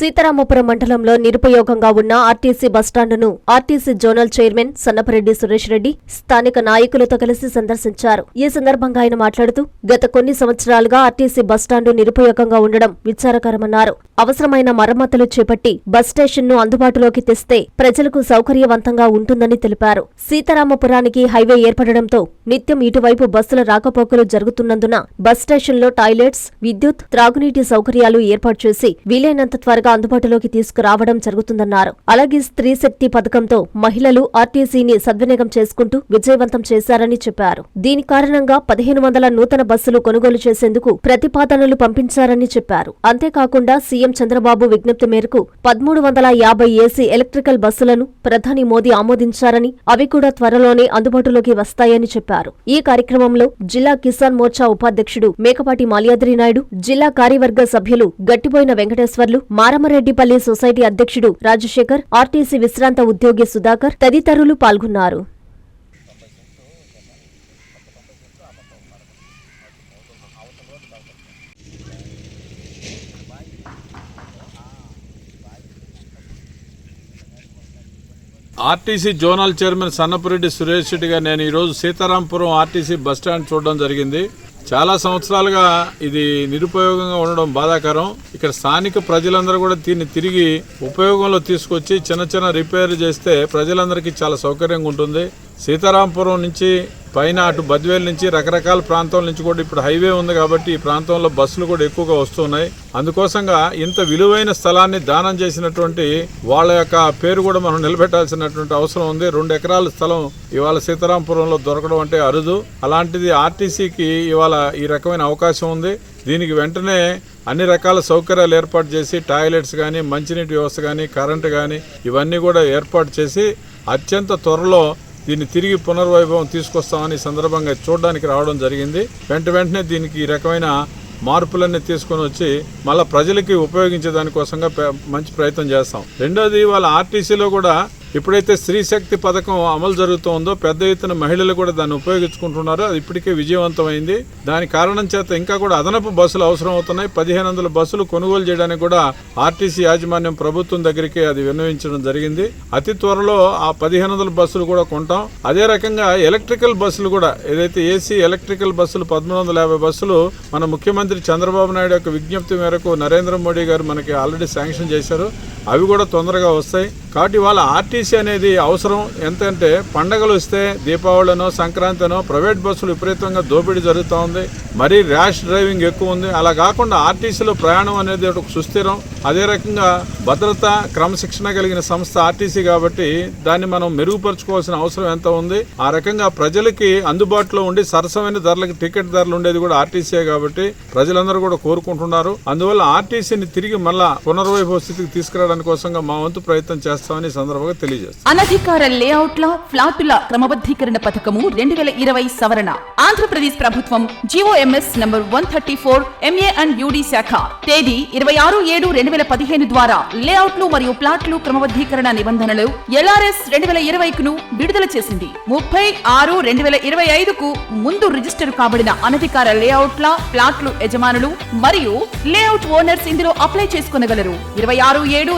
సీతారామపురం మండలంలో నిరుపయోగంగా ఉన్న RTC బస్టాండును RTC zonal chairman Sannapareddy Suresh Reddy స్థానిక నాయకులతో కలిసి సందర్శించారు. ఈ సందర్భంగా ఆయన మాట్లాడుతూ గత కొన్ని సంవత్సరాలుగా ఆర్టీసీ బస్టాండు నిరుపయోగంగా ఉండడం విచారకరమన్నారు. అవసరమైన మరమ్మతులు చేపట్టి బస్ స్టేషన్ను అందుబాటులోకి తెస్తే ప్రజలకు సౌకర్యవంతంగా ఉంటుందని తెలిపారు. సీతారామపురానికి హైవే ఏర్పడడంతో నిత్యం ఇటువైపు బస్సుల రాకపోకలు జరుగుతున్నందున బస్ స్టేషన్లో టాయిలెట్స్ విద్యుత్ త్రాగునీటి సౌకర్యాలు ఏర్పాటు చేసి వీలైనంత త్వరగా అందుబాటులోకి తీసుకురావడం జరుగుతుందన్నారు. అలాగే స్త్రీ శక్తి పథకంతో మహిళలు ఆర్టీసీని సద్వినియోగం చేసుకుంటూ విజయవంతం చేశారని చెప్పారు. దీని కారణంగా పదిహేను వందల నూతన బస్సులు కొనుగోలు చేసేందుకు ప్రతిపాదనలు పంపించారని చెప్పారు. అంతేకాకుండా సీఎం చంద్రబాబు విజ్ఞప్తి మేరకు పదమూడు వందల యాభై ఏసీ ఎలక్ట్రికల్ బస్సులను ప్రధాని మోదీ ఆమోదించారని అవి కూడా త్వరలోనే అందుబాటులోకి వస్తాయని చెప్పారు. ఈ కార్యక్రమంలో జిల్లా కిసాన్ మోర్చా ఉపాధ్యక్షుడు మేకపాటి మాల్యాద్రి నాయుడు జిల్లా కార్యవర్గ సభ్యులు గట్టిపోయిన వెంకటేశ్వర్లు మారం రామరెడ్డిపల్లి సొసైటీ అధ్యక్షుడు రాజశేఖర్ ఆర్టీసీ విశ్రాంత ఉద్యోగి సుధాకర్ తదితరులు పాల్గొన్నారు. RTC zonal chairman Sannapureddy Suresh రెడ్డిగా నేను ఈరోజు సీతారాంపురం ఆర్టీసీ బస్టాండ్ చూడడం జరిగింది. చాలా సంవత్సరాలుగా ఇది నిరుపయోగంగా ఉండడం బాధాకరం. ఇక్కడ స్థానిక ప్రజలందరూ కూడా దీన్ని తిరిగి ఉపయోగంలో తీసుకొచ్చి చిన్న చిన్న రిపేర్ చేస్తే ప్రజలందరికీ చాలా సౌకర్యంగా ఉంటుంది. సీతారాంపురం నుంచి పైన అటు బద్వేల్ నుంచి రకరకాల ప్రాంతాల నుంచి కూడా ఇప్పుడు హైవే ఉంది కాబట్టి ఈ ప్రాంతంలో బస్సులు కూడా ఎక్కువగా వస్తున్నాయి. అందుకోసంగా ఇంత విలువైన స్థలాన్ని దానం చేసినటువంటి వాళ్ళ యొక్క పేరు కూడా మనం నిలబెట్టాల్సినటువంటి అవసరం ఉంది. రెండు ఎకరాల స్థలం ఇవాళ సీతారాంపురంలో దొరకడం అంటే అరుదు. అలాంటిది ఆర్టీసీకి ఇవాళ ఈ రకమైన అవకాశం ఉంది. దీనికి వెంటనే అన్ని రకాల సౌకర్యాలు ఏర్పాటు చేసి టాయిలెట్స్ కానీ మంచినీటి వ్యవస్థ కానీ కరెంటు కానీ ఇవన్నీ కూడా ఏర్పాటు చేసి అత్యంత త్వరలో దీన్ని తిరిగి పునర్వైభవం తీసుకొస్తామని సందర్భంగా చూడడానికి రావడం జరిగింది. వెంట వెంటనే దీనికి ఈ రకమైన మార్పులన్నీ తీసుకొని వచ్చి మళ్ళీ ప్రజలకి ఉపయోగించే దానికోసంగా మంచి ప్రయత్నం చేస్తాం. రెండోది వాళ్ళ ఆర్టీసీలో కూడా ఎప్పుడైతే స్త్రీ శక్తి పథకం అమలు జరుగుతుందో పెద్ద ఎత్తున మహిళలు కూడా దాన్ని ఉపయోగించుకుంటున్నారు. అది ఇప్పటికే విజయవంతమైంది. దాని కారణం చేత ఇంకా కూడా అదనపు బస్సులు అవసరం అవుతున్నాయి. పదిహేను వందల బస్సులు కొనుగోలు చేయడానికి కూడా ఆర్టీసీ యాజమాన్యం ప్రభుత్వం దగ్గరికి అది విన్నవించడం జరిగింది. అతి త్వరలో ఆ పదిహేను వందల బస్సులు కూడా కొంటాం. అదే రకంగా ఎలక్ట్రికల్ బస్సులు కూడా ఏదైతే ఏసీ ఎలక్ట్రికల్ బస్సులు పదమూడు వందల యాభై బస్సులు మన ముఖ్యమంత్రి చంద్రబాబు నాయుడు యొక్క విజ్ఞప్తి మేరకు నరేంద్ర మోడీ గారు మనకి ఆల్రెడీ శాంక్షన్ చేశారు. అవి కూడా తొందరగా వస్తాయి. కాబట్టి వాళ్ళ ఆర్టీసీ అనేది అవసరం. ఎంతంటే పండగలు వస్తే దీపావళినో సంక్రాంతినో ప్రైవేట్ బస్సులు విపరీతంగా దోపిడీ జరుగుతూ ఉంది. మరీ ర్యాష్ డ్రైవింగ్ ఎక్కువ ఉంది. అలా కాకుండా ఆర్టీసీలో ప్రయాణం అనేది ఒక సుస్థిరం. అదే రకంగా భద్రత క్రమశిక్షణ కలిగిన సంస్థ ఆర్టీసీ కాబట్టి దాన్ని మనం మెరుగుపరచుకోవాల్సిన అవసరం ఎంత ఉంది? ఆ రకంగా ప్రజలకి అందుబాటులో ఉండి సరసమైన ధరలకు టికెట్ ధరలు ఉండేది కూడా ఆర్టీసీ కాబట్టి ప్రజలందరూ కూడా కోరుకుంటున్నారు. అందువల్ల ఆర్టీసీని తిరిగి మళ్ళా పునర్వైభవ స్థితికి తీసుకురావడం తీసుకురావడానికి కోసంగా మా వంతు ప్రయత్నం చేస్తామని సందర్భంగా తెలియజేస్తాం. అనధికార లేఅవుట్ల ఫ్లాటుల క్రమబద్ధీకరణ పథకము రెండు వేల ఇరవై సవరణ. ఆంధ్రప్రదేశ్ ప్రభుత్వం GOMS number one thirty four MA and UD శాఖ. తేదీ ఇరవై ఆరు ఏడు రెండు వేల పదిహేను ద్వారా లేఅవుట్లు మరియు ప్లాట్లు క్రమబద్ధీకరణ నిబంధనలు ఎల్ఆర్ఎస్ రెండు వేల ఇరవైకును విడుదల చేసింది. ముప్పై ఆరు రెండు వేల ఇరవై ఐదుకు ముందు రిజిస్టర్ కాబడిన అనధికార లేఅవుట్ల ప్లాట్లు యజమానులు మరియు లేఅవుట్ ఓనర్స్ ఇందులో అప్లై చేసుకునగలరు. ఇరవై ఆరు ఏడు